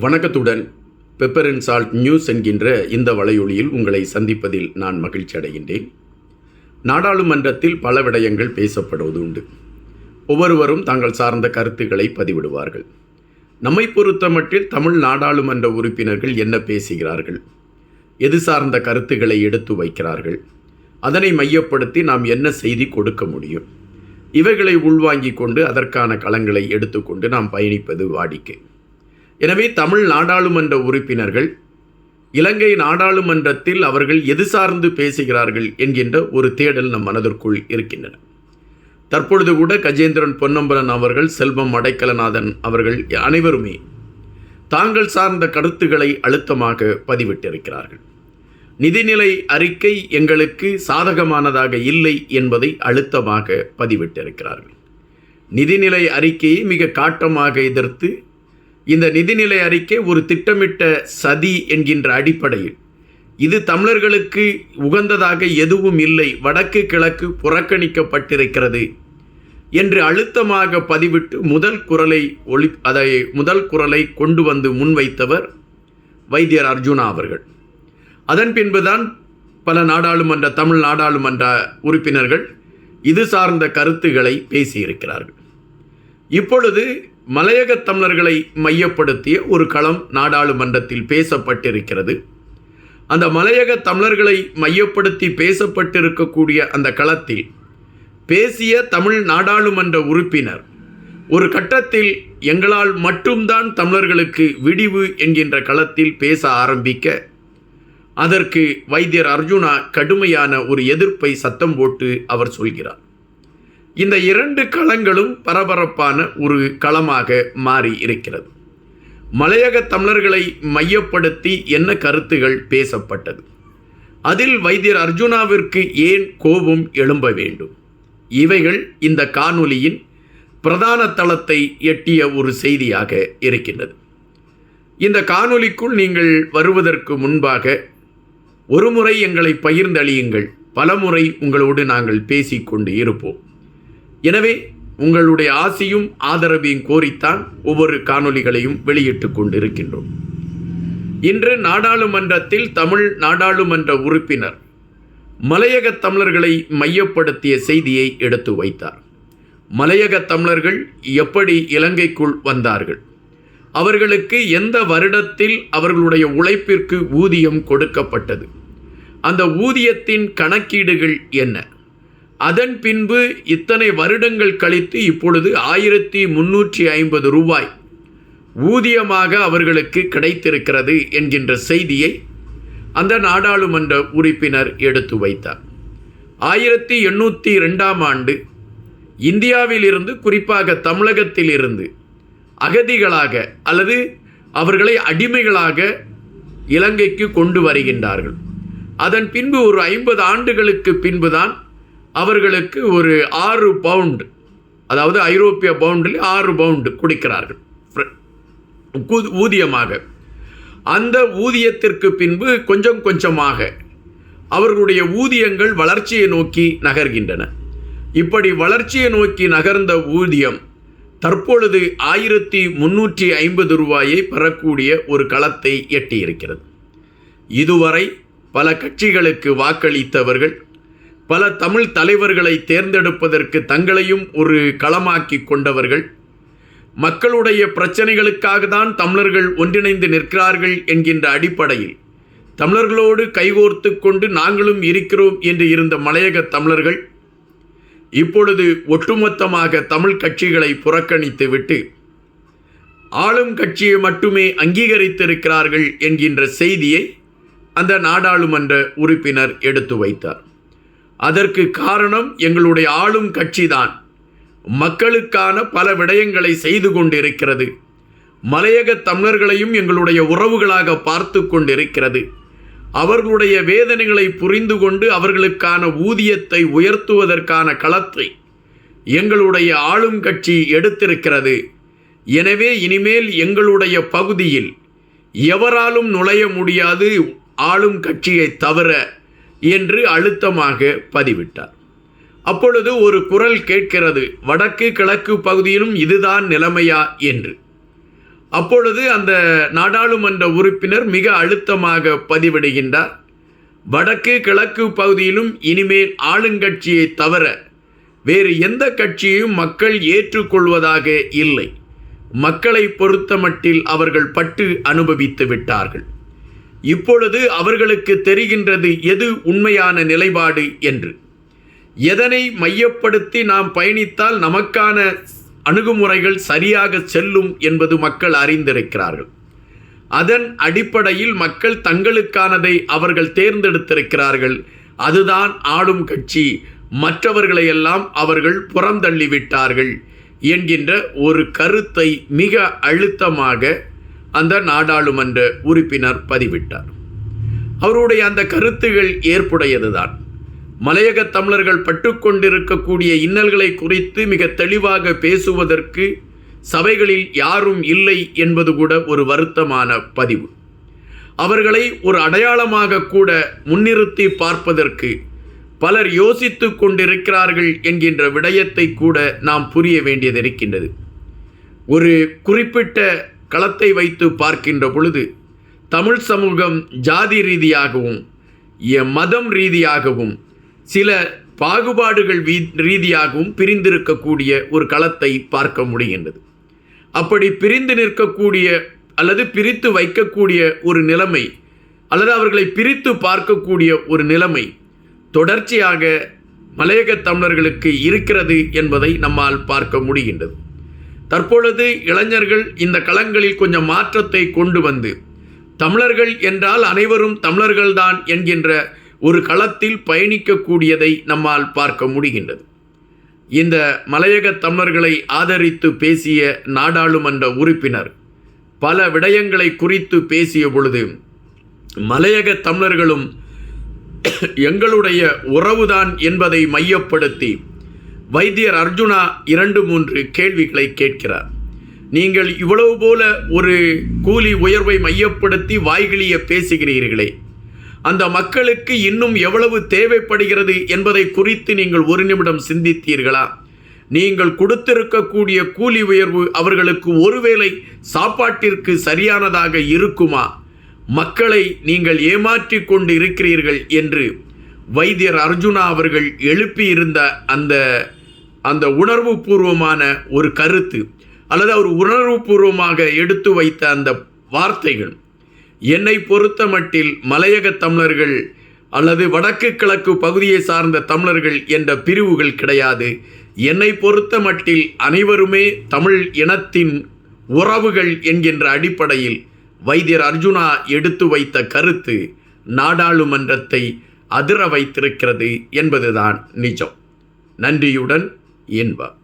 வணக்கத்துடன் pepper and salt news என்கின்ற இந்த வலையொலியில் உங்களை சந்திப்பதில் நான் மகிழ்ச்சி அடைகின்றேன். நாடாளுமன்றத்தில் பல விடயங்கள் பேசப்படுவது உண்டு. ஒவ்வொருவரும் தாங்கள் சார்ந்த கருத்துக்களை பதிவிடுவார்கள். நம்மை பொறுத்த மட்டில் தமிழ் நாடாளுமன்ற உறுப்பினர்கள் என்ன பேசுகிறார்கள்? எது சார்ந்த கருத்துக்களை எடுத்து வைக்கிறார்கள்? அதனை மையப்படுத்தி நாம் என்ன செய்தி கொடுக்க முடியும்? இவைகளை உள்வாங்கிக் கொண்டு அதற்கான களங்களை எடுத்துக்கொண்டு நாம் பயணிப்பது வாடிக்கை. எனவே தமிழ் நாடாளுமன்ற உறுப்பினர்கள் இலங்கை நாடாளுமன்றத்தில் அவர்கள் எது சார்ந்து பேசுகிறார்கள் என்கின்ற ஒரு தேடல் நம் மனதிற்குள் இருக்கின்றன. தற்பொழுது கூட கஜேந்திரன் பொன்னம்பலன் அவர்கள் செல்வம் அடைக்கலநாதன் அவர்கள் அனைவருமே தாங்கள் சார்ந்த கருத்துக்களை அழுத்தமாக பதிவிட்டிருக்கிறார்கள். நிதிநிலை அறிக்கை எங்களுக்கு சாதகமானதாக இல்லை என்பதை அழுத்தமாக பதிவிட்டிருக்கிறார்கள். நிதிநிலை அறிக்கையை மிக காட்டமாக எதிர்த்து இந்த நிதிநிலை அறிக்கை ஒரு திட்டமிட்ட சதி என்கின்ற அடிப்படையில். இது தமிழர்களுக்கு உகந்ததாக எதுவும் இல்லை வடக்கு கிழக்கு புறக்கணிக்கப்பட்டிருக்கிறது என்று அழுத்தமாக பதிவிட்டு முதல் குரலை ஒளி அதை முதல் குரலை கொண்டு வந்து முன்வைத்தவர் வைத்தியர் அர்ஜுனா அவர்கள். அதன் பின்புதான் பல நாடாளுமன்ற தமிழ் நாடாளுமன்ற உறுப்பினர்கள் இது சார்ந்த கருத்துக்களை பேசியிருக்கிறார்கள். இப்பொழுது மலையக தமிழர்களை மையப்படுத்திய ஒரு களம் நாடாளுமன்றத்தில் பேசப்பட்டிருக்கிறது. அந்த மலையக தமிழர்களை மையப்படுத்தி பேசப்பட்டிருக்கக்கூடிய அந்த களத்தில் பேசிய தமிழ் நாடாளுமன்ற உறுப்பினர் ஒரு கட்டத்தில் எங்களால் மட்டும்தான் தமிழர்களுக்கு விடிவு என்கின்ற களத்தில் பேச ஆரம்பிக்க அதற்கு வைத்தியர் அர்ஜுனா கடுமையான ஒரு எதிர்ப்பை சத்தம் போட்டு அவர் சொல்கிறார். இந்த இரண்டு களங்களும் பரபரப்பான ஒரு களமாக மாறி இருக்கிறது. மலையக தமிழர்களை மையப்படுத்தி என்ன கருத்துகள் பேசப்பட்டது? அதில் வைத்தியர் அர்ஜுனாவிற்கு ஏன் கோபம் எழும்ப வேண்டும்? இவைகள் இந்த காணொலியின் பிரதான தளத்தை எட்டிய ஒரு செய்தியாக இருக்கின்றது. இந்த காணொலிக்குள் நீங்கள் வருவதற்கு முன்பாக ஒருமுறை எங்களை பகிர்ந்தளியுங்கள். பலமுறை உங்களோடு நாங்கள் பேசிக்கொண்டு இருப்போம். எனவே உங்களுடைய ஆசியும் ஆதரவையும் கோரித்தான் ஒவ்வொரு காணொலிகளையும் வெளியிட்டுக் கொண்டிருக்கின்றோம். இன்று நாடாளுமன்றத்தில் தமிழ் நாடாளுமன்ற உறுப்பினர் மலையக தமிழர்களை மையப்படுத்திய செய்தியை எடுத்து வைத்தார். மலையக தமிழர்கள் எப்படி இலங்கைக்குள் வந்தார்கள்? அவர்களுக்கு எந்த வருடத்தில் அவர்களுடைய உழைப்பிற்கு ஊதியம் கொடுக்கப்பட்டது? அந்த ஊதியத்தின் கணக்கீடுகள் என்ன? அதன் பின்பு இத்தனை வருடங்கள் கழித்து இப்பொழுது ஆயிரத்தி முன்னூற்றி ஐம்பது ரூபாய் ஊதியமாக அவர்களுக்கு கிடைத்திருக்கிறது என்கின்ற செய்தியை அந்த நாடாளுமன்ற உறுப்பினர் எடுத்து வைத்தார். ஆயிரத்தி எண்ணூற்றி ரெண்டாம் ஆண்டு இந்தியாவிலிருந்து குறிப்பாக தமிழகத்திலிருந்து அகதிகளாக அல்லது அவர்களை அடிமைகளாக இலங்கைக்கு கொண்டு வருகின்றார்கள். அதன் பின்பு ஒரு ஐம்பது ஆண்டுகளுக்கு பின்புதான் அவர்களுக்கு ஒரு ஆறு பவுண்டு அதாவது ஐரோப்பிய பவுண்டில் ஆறு பவுண்டு கொடுக்கிறார்கள். ஊதியமாக. அந்த ஊதியத்திற்கு பின்பு கொஞ்சம் கொஞ்சமாக அவர்களுடைய ஊதியங்கள் வளர்ச்சியை நோக்கி நகர்கின்றன. இப்படி வளர்ச்சியை நோக்கி நகர்ந்த ஊதியம் தற்பொழுது ஆயிரத்தி முன்னூற்றி ஐம்பது ரூபாயை பெறக்கூடிய ஒரு களத்தை எட்டியிருக்கிறது. இதுவரை பல கட்சிகளுக்கு வாக்களித்தவர்கள் பல தமிழ் தலைவர்களை தேர்ந்தெடுப்பதற்கு தங்களையும் ஒரு களமாக்கி கொண்டவர்கள். மக்களுடைய பிரச்சனைகளுக்காக தான் தமிழர்கள் ஒன்றிணைந்து நிற்கிறார்கள் என்கின்ற அடிப்படையில் தமிழர்களோடு கைகோர்த்து கொண்டு நாங்களும் இருக்கிறோம் என்று இருந்த மலையக தமிழர்கள் இப்பொழுது ஒட்டுமொத்தமாக தமிழ் கட்சிகளை புறக்கணித்துவிட்டு ஆளும் கட்சியை மட்டுமே அங்கீகரித்திருக்கிறார்கள் என்கின்ற செய்தியை அந்த நாடாளுமன்ற உறுப்பினர் எடுத்து வைத்தார். அதற்கு காரணம் எங்களுடைய ஆளும் கட்சிதான். மக்களுக்கான பல விடயங்களை செய்து கொண்டிருக்கிறது. மலையக தமிழர்களையும் எங்களுடைய உறவுகளாக பார்த்து கொண்டிருக்கிறது. அவர்களுடைய வேதனைகளை புரிந்து கொண்டு அவர்களுக்கான ஊதியத்தை உயர்த்துவதற்கான களத்தை எங்களுடைய ஆளும் கட்சி எடுத்திருக்கிறது. எனவே இனிமேல் எங்களுடைய பகுதியில் எவராலும் நுழைய முடியாது ஆளும் கட்சியை தவிர என்று அழுத்தமாக பதிவிட்டார். அப்பொழுது ஒரு குரல் கேட்கிறது வடக்கு கிழக்கு பகுதியிலும் இதுதான் நிலைமையா? என்று. அப்பொழுது அந்த நாடாளுமன்ற உறுப்பினர் மிக அழுத்தமாக பதிவிடுகின்றார் வடக்கு கிழக்கு பகுதியிலும் இனிமேல் ஆளுங்கட்சியை தவிர வேறு எந்த கட்சியையும் மக்கள் ஏற்றுக்கொள்வதாக இல்லை. மக்களை பொறுத்தமட்டில் அவர்கள் பட்டு அனுபவித்து விட்டார்கள். இப்பொழுது அவர்களுக்கு தெரிகின்றது எது உண்மையான நிலைப்பாடு என்று. எதனை மையப்படுத்தி நாம் பயணித்தால் நமக்கான அணுகுமுறைகள் சரியாக செல்லும் என்பது மக்கள் அறிந்திருக்கிறார்கள். அதன் அடிப்படையில் மக்கள் தங்களுக்கானதை அவர்கள் தேர்ந்தெடுத்திருக்கிறார்கள். அதுதான் ஆளும் கட்சி. மற்றவர்களையெல்லாம் அவர்கள் புறந்தள்ளிவிட்டார்கள் என்கின்ற ஒரு கருத்தை மிக அழுத்தமாக அந்த நாடாளுமன்ற உறுப்பினர் பதிவிட்டார். அவருடைய அந்த கருத்துகள் ஏற்புடையதுதான். மலையக தமிழர்கள் பட்டுக்கொண்டிருக்கக்கூடிய இன்னல்களை குறித்து மிக தெளிவாக பேசுவதற்கு சபைகளில் யாரும் இல்லை என்பது கூட ஒரு வருத்தமான பதிவு. அவர்களை ஒரு அடையாளமாக கூட முன்னிறுத்தி பார்ப்பதற்கு பலர் யோசித்து கொண்டிருக்கிறார்கள் என்கின்ற விடயத்தை கூட நாம் புரிய வேண்டியது இருக்கின்றது. ஒரு குறிப்பிட்ட களத்தை வைத்து பார்க்கின்ற பொழுது தமிழ் சமூகம் ஜாதி ரீதியாகவும் மதம் ரீதியாகவும் சில பாகுபாடுகள் வீ ரீதியாகவும் பிரிந்திருக்கக்கூடிய ஒரு களத்தை பார்க்க முடிகின்றது. அப்படி பிரிந்து நிற்கக்கூடிய அல்லது பிரித்து வைக்கக்கூடிய ஒரு நிலைமை அல்லது அவர்களை பிரித்து பார்க்கக்கூடிய ஒரு நிலைமை தொடர்ச்சியாக மலையக தமிழர்களுக்கு இருக்கிறது என்பதை நம்மால் பார்க்க முடிகின்றது. தற்பொழுது இளைஞர்கள் இந்த களங்களில் கொஞ்சம் மாற்றத்தை கொண்டு வந்து தமிழர்கள் என்றால் அனைவரும் தமிழர்கள்தான் என்கின்ற ஒரு களத்தில் பயணிக்கக்கூடியதை நம்மால் பார்க்க முடிகின்றது. இந்த மலையக தமிழர்களை ஆதரித்து பேசிய நாடாளுமன்ற உறுப்பினர் பல விடயங்களை குறித்து பேசிய பொழுது மலையக தமிழர்களும் எங்களுடைய உறவுதான் என்பதை மையப்படுத்தி வைத்தியர் அர்ஜுனா இரண்டு மூன்று கேள்விகளை கேட்கிறார். நீங்கள் இவ்வளவு போல ஒரு கூலி உயர்வை மையப்படுத்தி வாய்கிழிய பேசுகிறீர்களே. அந்த மக்களுக்கு இன்னும் எவ்வளவு தேவைப்படுகிறது என்பதை குறித்து நீங்கள் ஒரு நிமிடம் சிந்தித்தீர்களா? நீங்கள் கொடுத்திருக்கக்கூடிய கூலி உயர்வு அவர்களுக்கு ஒருவேளை சாப்பாட்டிற்கு சரியானதாக இருக்குமா? மக்களை நீங்கள் ஏமாற்றி கொண்டு இருக்கிறீர்கள் என்று வைத்தியர் அர்ஜுனா அவர்கள் எழுப்பியிருந்த அந்த அந்த உணர்வு பூர்வமான ஒரு கருத்து அல்லது அவர் உணர்வு பூர்வமாக எடுத்து வைத்த அந்த வார்த்தைகள். என்னை பொறுத்த மட்டில் மலையக தமிழர்கள் அல்லது வடக்கு கிழக்கு பகுதியை சார்ந்த தமிழர்கள் என்ற பிரிவுகள் கிடையாது. என்னை பொறுத்த மட்டில் அனைவருமே தமிழ் இனத்தின் உறவுகள் என்கின்ற அடிப்படையில் வைத்தியர் அர்ஜுனா எடுத்து வைத்த கருத்து நாடாளுமன்றத்தை அதிர வைத்திருக்கிறது என்பதுதான் நிஜம். நன்றியுடன் என்பார்.